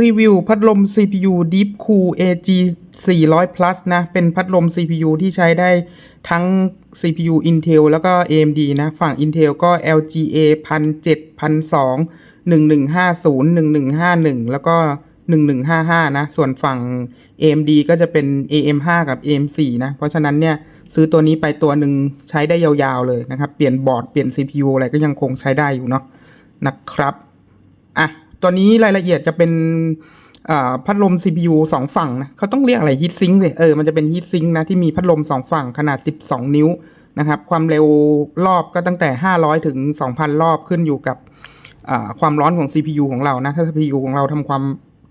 รีวิวพัดลม CPU Deep Cool AG 400 plus นะ เป็นพัดลม CPU ที่ใช้ได้ทั้ง CPU Intel แล้วก็ AMD นะ ฝั่ง Intel ก็ LGA 1007 1002 1150 1151 แล้วก็ 1155 นะ ส่วนฝั่ง AMD ก็จะเป็น AM5 กับ AM4 นะ เพราะฉะนั้นเนี่ย ซื้อตัวนี้ไปตัวหนึ่งใช้ได้ยาวๆเลยนะครับ เปลี่ยนบอร์ด เปลี่ยน CPU อะไรก็ยังคงใช้ได้อยู่เนาะ นะครับ อะ ตัวนี้รายละเอียดจะเป็นพัดลม CPU สองฝั่งนะเขาต้องเรียกอะไรฮีทซิงค์เลยเออมันจะเป็นฮีทซิงค์นะที่มีพัดลมสองฝั่งขนาด 12 นิ้วนะครับ ความเร็วรอบก็ตั้งแต่ 500 ถึง 2,000 รอบขึ้นอยู่กับความร้อนของ CPU ของเรานะ ถ้า CPU ของเราทำความ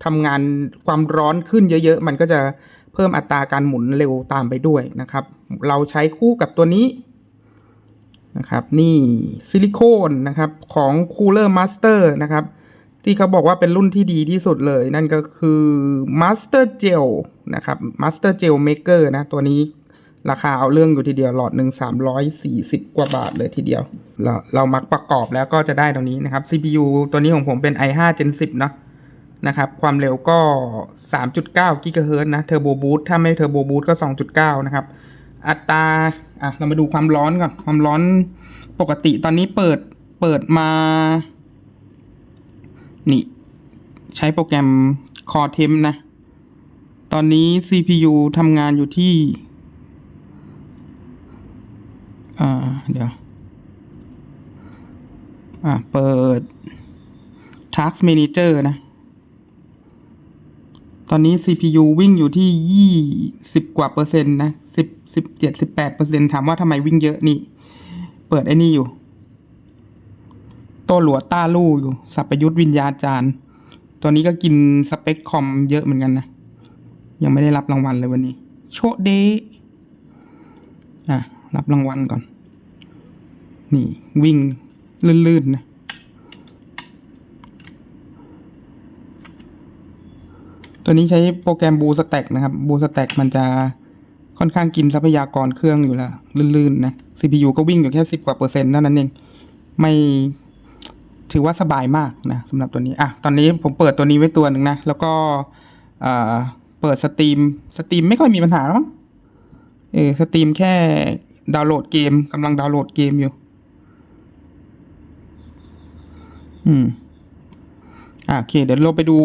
ทำงานความร้อนขึ้นเยอะ ๆ มันก็จะเพิ่มอัตราการหมุนเร็วตามไปด้วยนะครับ เราใช้คู่กับตัวนี้นะครับ นี่ซิลิโคนนะครับของ Cooler Master นะครับ ที่เขาบอกว่าเป็นรุ่นที่ดีที่สุดเลย นั่นก็คือ Master Gel นะครับ Master Gel Maker นะ ตัวนี้ราคาเอาเรื่องอยู่ทีเดียวหลอดหนึ่ง340กว่าบาทเลยทีเดียว เราเรามักประกอบแล้วก็จะได้ตรงนี้นะครับ CPU ตัวนี้ของผมเป็น i5 Gen 10เนอะนะครับ ความเร็วก็ 3.9 GHz นะ Turbo Boost ถ้าไม่ Turbo Boost ก็ 2.9 นะครับ อัตราอะเรามาดูความร้อนก่อน ความร้อนปกติตอนนี้เปิดเปิดมา นี่ ใช้โปรแกรม Core Temp นะ ตอนนี้ CPU ทำงานอยู่ที่ อ่า เดี๋ยว อ่า เปิด Task Manager นะ ตอนนี้ CPU วิ่งอยู่ที่ยี่สิบกว่าเปอร์เซ็นต์นะสิบสิบเจ็ดสิบแปดเปอร์เซ็นต์ถามว่าทำไมวิ่งเยอะนี่ เปิดไอ้นี่อยู่ โต้หลัวต้าลู่อยู่สัพยุทธวิญญาจารย์ ตัวนี้ก็กินสเปคคอมเยอะเหมือนกันนะ ยังไม่ได้รับรางวัลเลยวันนี้ โชเดอะ รับรางวัลก่อน นี่วิ่งลื่นๆนะตัวนี้ใช้โปรแกรม Boo Stack นะครับ Boo Stack มันจะค่อนข้างกินทรัพยากรเครื่องอยู่แล้วลื่นๆนะ CPU ก็วิ่งอยู่แค่สิบกว่าเปอร์เซ็นต์เท่านั้นเอง ไม่ ถือว่าสบายมากนะสำหรับตัวนี้อะตอนนี้ผมเปิดตัวนี้ไว้ตัวหนึ่งนะ แล้วก็อ่าเปิดสตรีมสตรีมไม่ค่อยมีปัญหาหรอกเออสตรีมแค่ดาวน์โหลดเกมกำลังดาวน์โหลดเกมอยู่ อืมอะโอเค เดี๋ยวเราไปดู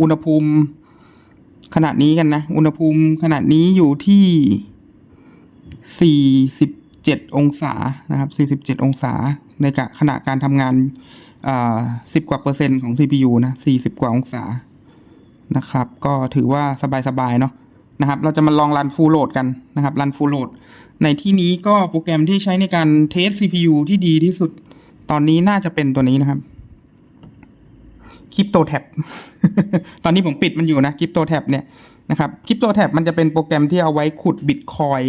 อุณหภูมิขนาดนี้กันนะ อุณหภูมิขนาดนี้อยู่ที่47องศานะครับ47องศาในกะขณะการทำงาน อ่า10กว่าเปอร์เซ็นต์ของ CPU นะ40กว่าองศานะครับ ก็ถือว่าสบายๆเนาะนะครับ เราจะมาลองรันฟูลโหลดกันนะครับรันฟูลโหลดในที่นี้ก็โปรแกรมที่ใช้ในการเทส CPU ที่ดีที่สุดตอนนี้น่าจะเป็นตัวนี้นะครับคริปโตแท็บตอนนี้ผมปิดมันอยู่นะคริปโตแท็บเนี่ยนะครับคริปโตแท็บมันจะเป็นโปรแกรมที่เอาไว้ขุดบิตคอย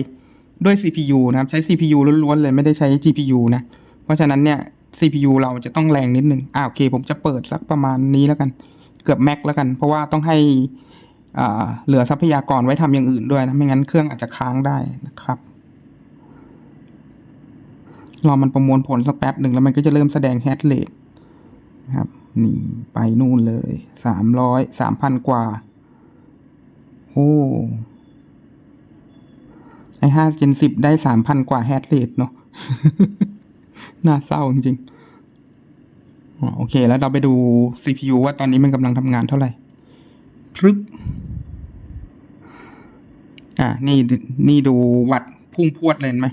ด้วย CPU นะครับ ใช้ CPU ล้วนๆเลยไม่ได้ใช้ GPU นะ เพราะฉะนั้นเนี่ย CPU เราจะต้องแรงนิดนึงอ่าโอเค ผมจะเปิดสักประมาณนี้แล้วกัน เกือบแม็กแล้วกัน เพราะว่าต้องให้อ่าเหลือทรัพยากรไว้ทำอย่างอื่นด้วยนะ ไม่งั้นเครื่องอาจจะค้างได้นะครับรอมันประมวลผลสักแป๊บหนึ่งแล้วมันก็จะเริ่มแสดงแฮชเรทนะครับ นี่ไปนู่นเลยสามร้อยสามพันกว่า โอ้ไอห้าเจนสิบได้สามพันกว่าแฮชเรทเนาะ น่าเศร้าจริงๆอ๋อโอเค แล้วเราไปดู CPU ว่าตอนนี้มันกำลังทำงานเท่าไหร่พรึบอ่า นี่ นี่ดูวัดพุ่งพรวดเลยไหม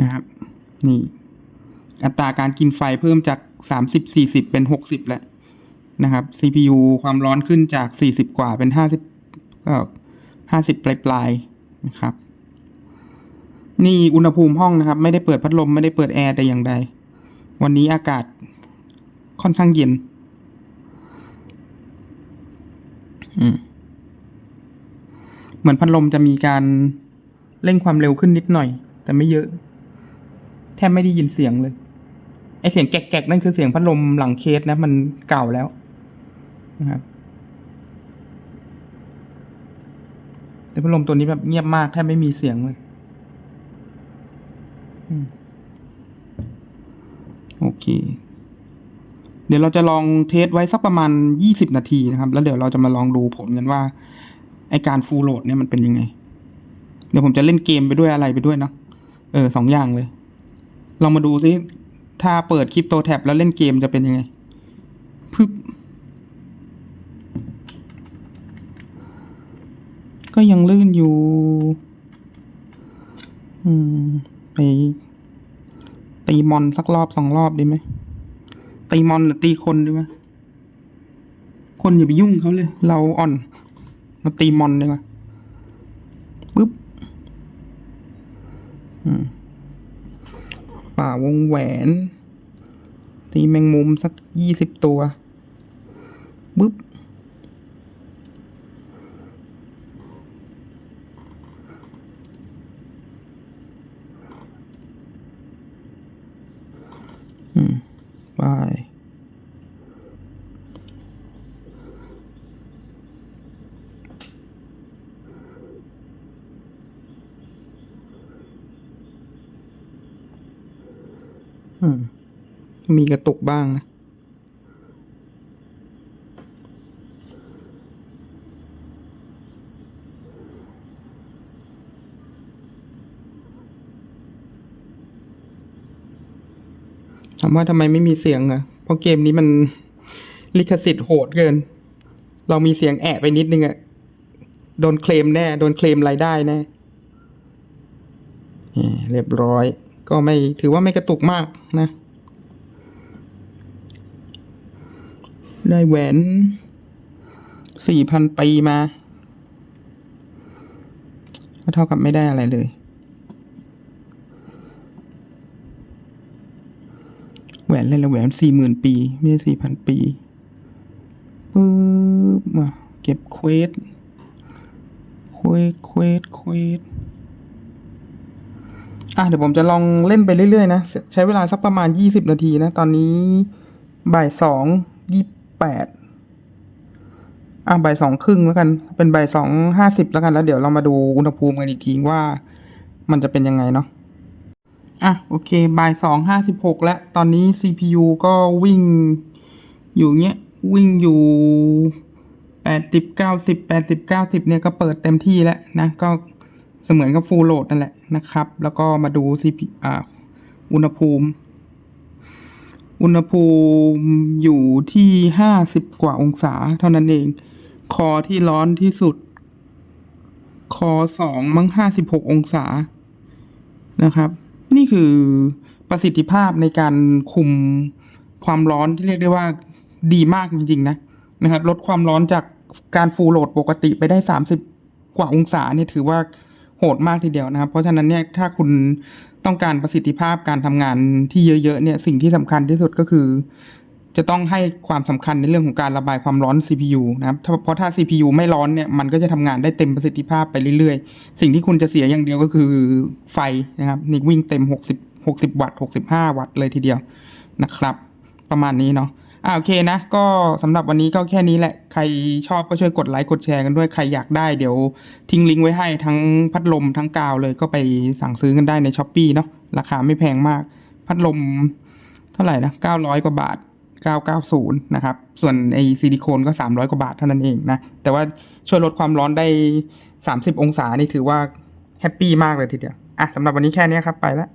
นะครับ นี่ อัตราการกินไฟเพิ่มจากสามสิบสี่สิบเป็นหกสิบแล้วนะครับ CPU ความร้อนขึ้นจากสี่สิบกว่าเป็นห้าสิบก็ห้าสิบปลายปลายๆนะครับ นี่อุณหภูมิห้องนะครับ ไม่ได้เปิดพัดลมไม่ได้เปิดแอร์แต่อย่างใด วันนี้อากาศค่อนข้างเย็น เหมือนพัดลมจะมีการเร่งความเร็วขึ้นนิดหน่อย แต่ไม่เยอะ แทบไม่ได้ยินเสียงเลย ไอเสียงแกกๆนั่นคือเสียงพัดลมหลังเคสนะ มันเก่าแล้วนะครับแต่พัดลมตัวนี้แบบเงียบมากแทบไม่มีเสียงเลย โอเค เดี๋ยวเราจะลองเทสไว้สักประมาณยี่สิบนาทีนะครับ แล้วเดี๋ยวเราจะมาลองดูผลกันว่า ไอการฟูลโหลดเนี่ยมันเป็นยังไง เดี๋ยวผมจะเล่นเกมไปด้วยอะไรไปด้วยเนาะ เออสองอย่างเลย ลองมาดูซิ ถ้าเปิดคริปโตแท็บแล้วเล่นเกมจะเป็นยังไงพึบก็ยังลื่นอยู่ อืม ไปตีมอนสักรอบสองรอบดีไหมตีมอนหรือตีคนดีไหมคนอย่าไปยุ่งเขาเลย เราอ่อน มาตีมอนดีกว่าปึ๊บอืมป่าวงแหวน ตีแมงมุมสักยี่สิบตัวปึ๊บ อืม ไป อื มีกระตุกบ้างนะ ถามว่าทำไมไม่มีเสียงอะเพราะเกมนี้มันลิขสิทธิ์โหดเกิน เรามีเสียงแอะไปนิดนึงอะโดนเคลมแน่ โดนเคลมรายได้แน่เรียบร้อย ก็ไม่ถือว่าไม่กระตุกมากนะ ได้แหวนสี่พันปีมาก็เท่ากับไม่ได้อะไรเลย แหวนเลยละแหวนสี่หมื่นปี ไม่ใช่สี่พันปีปึ๊บมาเก็บเควสเควสเควสเควส อะเดี๋ยวผมจะลองเล่นไปเรื่อยๆนะ ใช้เวลาสักประมาณยี่สิบนาทีนะ ตอนนี้บ่ายสองยี่แปดอะบ่ายสองครึ่งแล้วกัน เป็นบ่ายสองห้าสิบแล้วกันแล้วเดี๋ยวเรามาดูอุณหภูมิกันอีกทีว่ามันจะเป็นยังไงเนาะอะโอเคบ่ายสองห้าสิบหกแล้ว ตอนนี้ CPU ก็วิ่งอยู่เงี้ย วิ่งอยู่แปดสิบเก้าสิบแปดสิบเก้าสิบเนี่ยก็เปิดเต็มที่แล้วนะ ก็ เสมือนกับฟูลโหลดนั่นแหละนะครับ แล้วก็มาดู CP อ่าอุณหภูมิ อุณหภูมิอยู่ที่ห้าสิบกว่าองศาเท่านั้นเอง คอที่ร้อนที่สุด คอสองมั้งห้าสิบหกองศานะครับ นี่คือประสิทธิภาพในการคุมความร้อนที่เรียกได้ว่าดีมากจริงๆนะนะครับ ลดความร้อนจากการฟูลโหลดปกติไปได้สามสิบกว่าองศาเนี่ยถือว่า โหดมากทีเดียวนะครับ เพราะฉะนั้นเนี่ยถ้าคุณต้องการประสิทธิภาพการทำงานที่เยอะๆเนี่ยสิ่งที่สำคัญที่สุดก็คือ จะต้องให้ความสำคัญในเรื่องของการระบายความร้อน CPU นะครับเพราะถ้า CPU ไม่ร้อนเนี่ยมันก็จะทำงานได้เต็มประสิทธิภาพไปเรื่อยๆ สิ่งที่คุณจะเสียอย่างเดียวก็คือไฟนะครับนี่วิ่งเต็ม 60 60 วัตต์65 วัตต์เลยทีเดียวนะครับ ประมาณนี้เนาะ อ่าโอเคนะ ก็สำหรับวันนี้ก็แค่นี้แหละ ใครชอบก็ช่วยกดไลค์กดแชร์กันด้วย ใครอยากได้เดี๋ยวทิ้งลิงก์ไว้ให้ทั้งพัดลมทั้งกาวเลยก็ไปสั่งซื้อกันได้ในช้อปปีเนาะ ราคาไม่แพงมาก พัดลมเท่าไหร่นะ900กว่าบาท990นะครับ ส่วนไอซิลิโคนก็300กว่าบาทเท่านั้นเองนะ แต่ว่าช่วยลดความร้อนได้30องศานี่ถือว่าแฮปปี้มากเลยทีเดียว อะสำหรับวันนี้แค่นี้ครับไปแล้ว